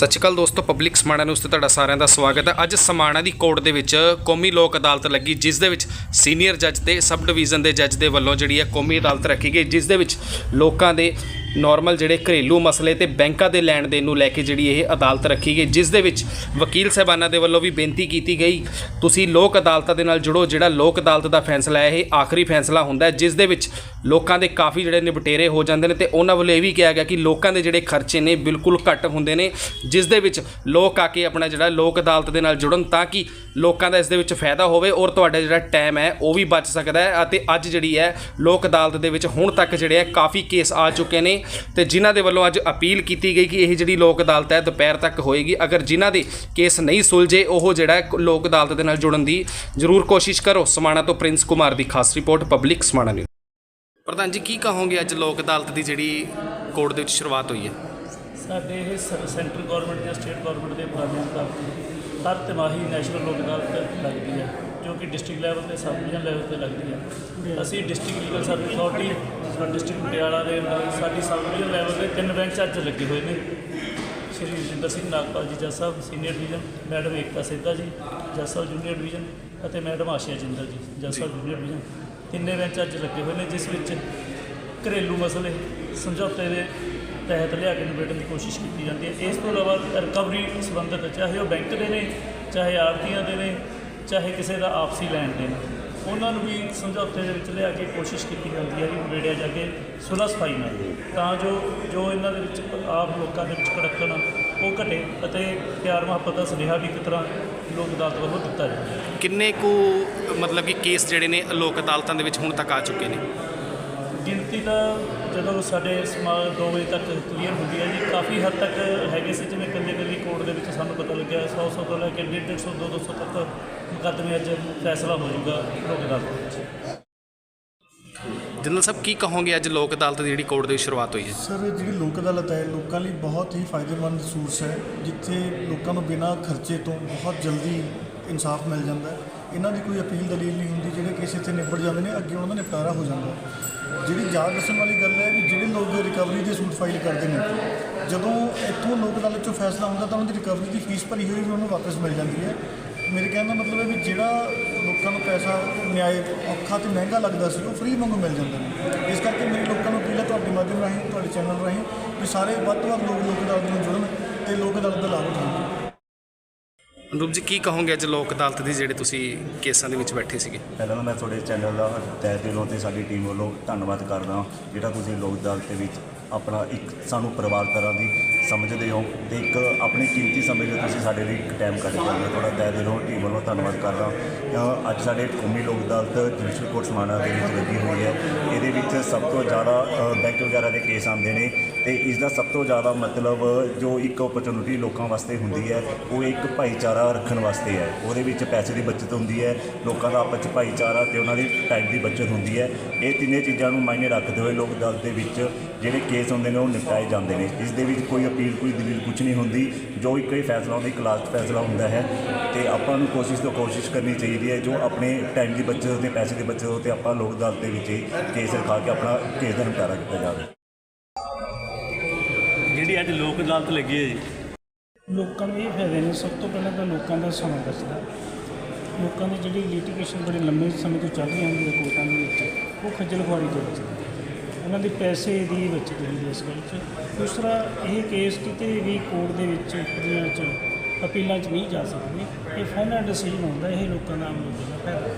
ਸਤਿ ਸ਼੍ਰੀ ਅਕਾਲ ਦੋਸਤੋ public Samana news ਤੇ ਤੁਹਾਡਾ ਸਾਰਿਆਂ ਦਾ ਸਵਾਗਤ ਹੈ। ਅੱਜ ਸਮਾਣਾ ਦੀ ਕੋਰਟ ਦੇ ਵਿੱਚ ਕੌਮੀ ਲੋਕ ਅਦਾਲਤ ਲੱਗੀ, ਜਿਸ ਦੇ ਵਿੱਚ ਸੀਨੀਅਰ ਜੱਜ ਤੇ ਸਬ ਡਿਵੀਜ਼ਨ ਦੇ ਜੱਜ ਦੇ ਵੱਲੋਂ ਜਿਹੜੀ ਹੈ ਕੌਮੀ ਅਦਾਲਤ ਰੱਖੀ ਗਈ, ਜਿਸ ਦੇ ਵਿੱਚ ਲੋਕਾਂ ਦੇ ਨਾਰਮਲ ਜਿਹੜੇ ਘਰੇਲੂ ਮਸਲੇ ਤੇ ਬੈਂਕਾਂ ਦੇ ਲੈਣ ਦੇਣ ਨੂੰ ਲੈ ਕੇ ਜਿਹੜੀ ਇਹ ਅਦਾਲਤ ਰੱਖੀ ਗਈ, ਜਿਸ ਦੇ ਵਿੱਚ ਵਕੀਲ ਸਾਹਿਬਾਨਾਂ ਦੇ ਵੱਲੋਂ ਵੀ ਬੇਨਤੀ ਕੀਤੀ ਗਈ, ਤੁਸੀਂ ਲੋਕ ਅਦਾਲਤਾਂ ਦੇ ਨਾਲ ਜੁੜੋ, ਜਿਹੜਾ ਲੋਕ ਅਦਾਲਤ ਦਾ ਫੈਸਲਾ ਹੈ, ਇਹ ਆਖਰੀ ਫੈਸਲਾ ਹੁੰਦਾ ਹੈ, ਜਿਸ ਦੇ ਵਿੱਚ ਲੋਕਾਂ ਦੇ ਕਾਫੀ ਜਿਹੜੇ ਨਿਪਟੇਰੇ ਹੋ ਜਾਂਦੇ ਨੇ ਤੇ ਉਹਨਾਂ ਵੱਲੋਂ ਇਹ ਵੀ ਕਿਹਾ ਗਿਆ ਕਿ ਲੋਕਾਂ ਦੇ ਜਿਹੜੇ ਖਰਚੇ ਨੇ ਬਿਲਕੁਲ ਘੱਟ ਹੁੰਦੇ ਨੇ, ਜਿਸ ਦੇ ਵਿੱਚ ਲੋਕ ਆ ਕੇ ਆਪਣਾ ਜਿਹੜਾ ਲੋਕ ਅਦਾਲਤ ਦੇ ਨਾਲ ਜੁੜਨ ਤਾਂ ਕਿ ਲੋਕਾਂ ਦਾ ਇਸ ਦੇ ਵਿੱਚ ਫਾਇਦਾ ਹੋਵੇ ਔਰ ਤੁਹਾਡਾ ਜਿਹੜਾ ਟਾਈਮ ਹੈ, ਉਹ ਵੀ ਬਚ ਸਕਦਾ ਹੈ ਅਤੇ ਅੱਜ ਜਿਹੜੀ ਹੈ, ਲੋਕ ਅਦਾਲਤ ਦੇ ਵਿੱਚ ਹੁਣ ਤੱਕ ਜਿਹੜੇ ਹੈ, ਕਾਫੀ ਕੇਸ ਆ ਚੁੱਕੇ ਨੇ ਤੇ ਜਿਨ੍ਹਾਂ ਦੇ ਵੱਲੋਂ ਅੱਜ ਅਪੀਲ ਕੀਤੀ ਗਈ ਕਿ ਇਹ ਜਿਹੜੀ ਲੋਕ ਅਦਾਲਤ ਹੈ, ਦੁਪਹਿਰ ਤੱਕ ਹੋਏਗੀ। ਅਗਰ ਜਿਨ੍ਹਾਂ ਦੇ ਕੇਸ ਨਹੀਂ ਸੁਲਝੇ, ਉਹ ਜਿਹੜਾ ਲੋਕ ਅਦਾਲਤ ਦੇ ਨਾਲ ਜੁੜਨ ਦੀ ਜ਼ਰੂਰ ਕੋਸ਼ਿਸ਼ ਕਰੋ। ਸਮਾਣਾ ਤੋਂ ਪ੍ਰਿੰਸ ਕੁਮਾਰ ਦੀ ਖਾਸ ਰਿਪੋਰਟ, ਪਬਲਿਕ ਸਮਾਣਾ ਨਿਊਜ਼। ਪ੍ਰਧਾਨ ਜੀ, ਕੀ ਕਹੋਗੇ ਅੱਜ ਲੋਕ ਅਦਾਲਤ ਦੀ ਜਿਹੜੀ ਕੋਰਟ ਦੇ ਵਿੱਚ ਸ਼ੁਰੂਆਤ ਹੋਈ ਹੈ? ਸਾਡੇ ਇਹ ਸੈਂਟਰ ਗਵਰਨਮੈਂਟ ਤੇ ਸਟੇਟ ਗਵਰਨਮੈਂਟ ਦੇ ਉਪਰਾਲਿਆਂ ਤਹਿਤ ਹਰ ਤਿਮਾਹੀ ਨੈਸ਼ਨਲ ਲੋਕ ਅਦਾਲਤ ਲੱਗਦੀ ਹੈ। ਜੋ ਕਿ ਡਿਸਟ੍ਰਿਕਟ ਲੈਵਲ ਤੇ ਸਬ ਡਿਵੀਜ਼ਨ ਲੈਵਲ ਤੇ ਲੱਗਦੀ ਹੈ ਅਸੀਂ district legal service authority district Patiala ਦੇ ਅੰਦਰ ਸਾਡੀ ਸਬ ਡਿਵੀਜ਼ਨ ਲੈਵਲ ਤੇ ਤਿੰਨ ਬੈਂਚ ਅੱਜ ਲੱਗੇ ਹੋਏ ਨੇ। ਸ਼੍ਰੀ ਰਜਿੰਦਰ ਸਿੰਘ ਨਾਗਪਾਲ ਜੀ, ਜੱਜ ਸਾਹਿਬ, senior division, madam Ekta Sidha ji, ਜੱਜ ਸਾਹਿਬ ਜੂਨੀਅਰ ਡਿਵੀਜ਼ਨ ਅਤੇ ਮੈਡਮ ਆਸ਼ੀਆ ਜਿੰਦਲ ਜੀ, ਜੱਜ ਸਾਹਿਬ ਜੂਨੀਅਰ ਡਿਵੀਜ਼ਨ। ਤਿੰਨੇ ਬੈਂਚ ਅੱਜ ਲੱਗੇ ਹੋਏ ਨੇ, ਜਿਸ ਵਿੱਚ ਘਰੇਲੂ ਮਸਲੇ ਸਮਝੌਤੇ ਦੇ ਤਹਿਤ ਲਿਆ ਕੇ ਨਿਬੇੜਨ ਦੀ ਕੋਸ਼ਿਸ਼ ਕੀਤੀ ਜਾਂਦੀ ਹੈ। ਇਸ ਤੋਂ ਇਲਾਵਾ ਰਿਕਵਰੀ ਸੰਬੰਧਿਤ ਚਾਹੇ ਉਹ ਬੈਂਕ ਦੇ ਨੇ, ਚਾਹੇ ਆੜਤੀਆਂ ਦੇ ਨੇ ਚਾਹੇ ਕਿਸੇ ਦਾ ਆਪਸੀ ਲੈਣ ਦੇਣ, ਉਹਨਾਂ ਨੂੰ ਵੀ ਸਮਝੌਤੇ ਦੇ ਵਿੱਚ ਲਿਆ ਕੇ ਕੋਸ਼ਿਸ਼ ਕੀਤੀ ਜਾਂਦੀ ਹੈ ਕਿ ਨਿਬੇੜਿਆ ਜਾ ਕੇ ਸੁਲਹ ਸਫ਼ਾਈ ਨਾਲ ਤਾਂ ਜੋ ਜੋ ਇਹਨਾਂ ਦੇ ਵਿੱਚ ਆਪ ਲੋਕਾਂ ਦੇ ਵਿੱਚ ਕੜਕਣ ਉਹ ਘਟੇ ਅਤੇ ਪਿਆਰ ਮੁਹੱਬਤ ਦਾ ਸੁਨੇਹਾ ਵੀ ਇੱਕ ਤਰ੍ਹਾਂ ਲੋਕ ਅਦਾਲਤ ਵੱਲੋਂ ਦਿੱਤਾ ਜਾਵੇ। ਕਿੰਨੇ ਕੁ, ਮਤਲਬ ਕਿ ਕੇਸ ਜਿਹੜੇ ਨੇ ਲੋਕ ਅਦਾਲਤਾਂ ਦੇ ਵਿੱਚ ਹੁਣ ਤੱਕ ਆ ਚੁੱਕੇ ਨੇ? ਗਿਣਤੀ ਤਾਂ ਜਦੋਂ ਸਾਡੇ ਸਮਾ 2 ਵਜੇ ਤੱਕ ਕਲੀਅਰ ਹੁੰਦੀ ਹੈ ਜੀ ਕਾਫੀ ਹੱਦ ਤੱਕ ਹੈਗੇ ਸੀ ਜਿਵੇਂ ਕੱਲੇ ਕੱਲੀ ਕੋਰਟ ਦੇ ਵਿੱਚ ਸਾਨੂੰ ਪਤਾ ਲੱਗਿਆ 100 100 ਤੋਂ ਲੈ ਕੇ 150 100 200 ਤੱਕ ਮੁਕੱਦਮੇ ਅੱਜ ਫੈਸਲਾ ਹੋ ਜਾਊਗਾ ਲੋਕ ਅਦਾਲਤ ਵਿੱਚ। ਜਨਰਲ ਸਾਹਿਬ ਕੀ ਕਹੋਗੇ ਅੱਜ ਲੋਕ ਅਦਾਲਤ ਦੀ ਜਿਹੜੀ ਕੋਰਟ ਦੀ ਸ਼ੁਰੂਆਤ ਹੋਈ ਹੈ? ਸਰ ਇਹ ਜਿਹੜੀ ਲੋਕ ਅਦਾਲਤ ਹੈ ਲੋਕਾਂ ਲਈ ਬਹੁਤ ਹੀ ਫਾਇਦੇਮੰਦ ਸੋਰਸ ਹੈ ਜਿੱਥੇ ਲੋਕਾਂ ਨੂੰ ਬਿਨਾਂ ਖਰਚੇ ਤੋਂ ਬਹੁਤ ਜਲਦੀ ਇਨਸਾਫ ਮਿਲ ਜਾਂਦਾ ਹੈ। ਇਹਨਾਂ ਦੀ ਕੋਈ ਅਪੀਲ ਦਲੀਲ ਨਹੀਂ ਹੁੰਦੀ, ਜਿਹੜੇ ਕੇਸ ਇੱਥੇ ਨਿਬੜ ਜਾਂਦੇ ਨੇ, ਅੱਗੇ ਉਹਨਾਂ ਦਾ ਨਿਪਟਾਰਾ ਹੋ ਜਾਂਦਾ। ਜਿਹੜੀ ਯਾਦ ਦੱਸਣ ਵਾਲੀ ਗੱਲ ਹੈ ਵੀ ਜਿਹੜੇ ਲੋਕ ਰਿਕਵਰੀ ਦੇ ਸੂਟ ਫਾਈਲ ਕਰਦੇ ਨੇ, ਜਦੋਂ ਇੱਥੋਂ ਲੋਕ ਅਦਾਲਤ 'ਚੋਂ ਫੈਸਲਾ ਹੁੰਦਾ ਤਾਂ ਉਹਨਾਂ ਦੀ ਰਿਕਵਰੀ ਦੀ ਫੀਸ ਭਰੀ ਹੋਈ ਵੀ ਉਹਨਾਂ ਨੂੰ ਵਾਪਸ ਮਿਲ ਜਾਂਦੀ ਹੈ। ਮੇਰੇ ਕਹਿਣ ਦਾ ਮਤਲਬ ਹੈ ਵੀ ਜਿਹੜਾ ਲੋਕਾਂ ਨੂੰ ਪੈਸਾ ਨਿਆਏ ਔਖਾ ਤੇ ਮਹਿੰਗਾ ਲੱਗਦਾ ਸੀ, ਉਹ ਫ੍ਰੀ ਵਾਂਗੂ ਮਿਲ ਜਾਂਦਾ ਨੇ ਇਸ ਕਰਕੇ ਮੇਰੀ ਲੋਕਾਂ ਨੂੰ ਅਪੀਲ ਹੈ ਤੁਹਾਡੇ ਮਾਧਿਅਮ ਰਾਹੀਂ, ਤੁਹਾਡੇ ਚੈਨਲ ਰਾਹੀਂ ਵੀ ਸਾਰੇ ਵੱਧ ਤੋਂ ਵੱਧ ਲੋਕ ਲੋਕ ਅਦਾਲਤ ਨੂੰ ਜੁੜਨ ਤੇ ਲੋਕ ਅਦਾਲਤ ਦਾ ਲਾਭ ਉਠਾਉਣ। ਅਨੂਪ ਜੀ, ਕੀ ਕਹੋਗੇ ਅੱਜ ਲੋਕ ਅਦਾਲਤ ਦੀ, ਜਿਹੜੇ ਤੁਸੀਂ ਕੇਸਾਂ ਦੇ ਵਿੱਚ ਬੈਠੇ ਸੀਗੇ? ਪਹਿਲਾਂ ਤਾਂ ਮੈਂ ਤੁਹਾਡੇ ਚੈਨਲ ਦਾ ਤਹਿ ਦਿਲੋਂ ਤੇ ਸਾਡੀ ਟੀਮ ਵੱਲੋਂ ਧੰਨਵਾਦ ਕਰਦਾ ਜਿਹੜਾ ਤੁਸੀਂ ਲੋਕ ਅਦਾਲਤ ਦੇ ਵਿੱਚ ਆਪਣਾ ਇੱਕ ਸਾਨੂੰ ਪਰਿਵਾਰ ਤਰ੍ਹਾਂ ਦੀ ਸਮਝਦੇ ਹੋ ਤੇ ਇੱਕ ਆਪਣੇ ਕੀਮਤੀ ਸਮੇਂ ਜੋ ਤੁਸੀਂ ਸਾਡੇ ਲਈ ਇੱਕ ਟਾਈਮ ਕੱਢ ਕੇ ਆਉਂਦੇ ਹੋ। ਤੁਹਾਡਾ ਤਹਿ ਦਿਲੋਂ ਟੀਮ ਵੱਲੋਂ ਧੰਨਵਾਦ ਕਰਦਾ ਅੱਜ ਸਾਡੇ ਕੌਮੀ ਲੋਕ ਅਦਾਲਤ ਜੁਡੀਸ਼ਲ ਕੋਰਟ ਸਮਾਣਾ ਦੇ ਵਿੱਚ ਲੱਗੀ ਹੋਈ ਹੈ। ਇਹਦੇ ਵਿੱਚ ਸਭ ਤੋਂ ਜ਼ਿਆਦਾ ਬੈਂਕ ਵਗੈਰਾ ਦੇ ਕੇਸ ਆਉਂਦੇ ਨੇ ਤੇ ਇਸ ਦਾ ਸਭ ਤੋਂ ਜ਼ਿਆਦਾ ਮਤਲਬ ਜੋ ਇੱਕ ਓਪਰਚੁਨਿਟੀ ਲੋਕਾਂ ਵਾਸਤੇ ਹੁੰਦੀ ਹੈ, ਉਹ ਇੱਕ ਭਾਈਚਾਰਾ ਰੱਖਣ ਵਾਸਤੇ ਹੈ। ਉਹਦੇ ਵਿੱਚ ਪੈਸੇ ਦੀ ਬਚਤ ਹੁੰਦੀ ਹੈ, ਲੋਕਾਂ ਦਾ ਆਪਸ 'ਚ ਭਾਈਚਾਰਾ ਤੇ ਉਹਨਾਂ ਦੀ ਟਾਈਮ ਦੀ ਬਚਤ ਹੁੰਦੀ ਹੈ। ਇਹ ਤਿੰਨੇ ਚੀਜ਼ਾਂ ਨੂੰ ਮਾਇਨੇ ਰੱਖਦੇ ਹੋਏ ਲੋਕ ਅਦਾਲਤ ਦੇ ਵਿੱਚ ਜਿਹੜੇ ਕੇਸ ਹੁੰਦੇ ਨੇ, ਉਹ ਨਿਪਟਾਏ ਜਾਂਦੇ ਨੇ। ਇਸ ਦੇ ਵਿੱਚ ਕੋਈ ਅਪੀਲ ਕੋਈ ਦਲੀਲ ਕੁਝ ਨਹੀਂ ਹੁੰਦੀ ਜੋ ਇੱਕ ਹੀ ਫੈਸਲਾ ਹੁੰਦਾ ਇੱਕ ਲਾਸਟ ਫੈਸਲਾ ਹੁੰਦਾ ਹੈ ਤੇ ਆਪਾਂ ਨੂੰ ਕੋਸ਼ਿਸ਼ ਤੋਂ ਕੋਸ਼ਿਸ਼ ਕਰਨੀ ਚਾਹੀਦੀ ਹੈ ਜੋ ਆਪਣੇ ਟਾਈਮ ਦੀ ਬਚਤ ਤੇ ਪੈਸੇ ਦੀ ਬਚਤ ਤੇ ਆਪਾਂ ਲੋਕ ਅਦਾਲਤ ਦੇ ਵਿੱਚ ਹੀ ਕੇਸ ਰਖਾ ਕੇ ਆਪਣਾ ਕੇਸ ਦਾ ਨਿਪਟਾਰਾ ਕੀਤਾ ਜਾਵੇ। ਜਿਹੜੀ ਅੱਜ ਲੋਕ ਅਦਾਲਤ ਲੱਗੀ ਹੈ ਜੀ। ਲੋਕਾਂ ਨੂੰ ਇਹ ਫਾਇਦੇ ਨੇ ਸਭ ਤੋਂ ਪਹਿਲਾਂ ਤਾਂ ਲੋਕਾਂ ਦਾ ਸਮਾਂ ਬਚਦਾ। ਲੋਕਾਂ ਦੀ ਜਿਹੜੀ ਲਿਟੀਗੇਸ਼ਨ ਬੜੇ ਲੰਮੇ ਸਮੇਂ ਤੋਂ ਚੱਲ ਰਹੀ ਹੁੰਦੀ ਹੈ ਕੋਰਟਾਂ ਦੇ ਵਿੱਚ ਉਹ ਖੱਜਲ ਖੁਆਰੀ ਤੋਂ ਬਚਦੀ ਉਹਨਾਂ ਦੇ ਪੈਸੇ ਦੀ ਬਚਤ ਹੁੰਦੀ ਹੈ ਇਸ ਗੱਲ 'ਚ। ਦੂਸਰਾ ਇਹ ਕੇਸ ਕਿਤੇ ਵੀ ਕੋਰਟ ਦੇ ਵਿੱਚ ਦੀਆਂ 'ਚ ਅਪੀਲਾਂ 'ਚ ਨਹੀਂ ਜਾ ਸਕਦੇ। ਇਹ ਫਾਈਨਲ ਡਿਸੀਜਨ ਹੁੰਦਾ, ਇਹ ਲੋਕਾਂ ਦਾ ਆਮ ਲੋਕਾਂ ਦਾ ਫਾਇਦਾ।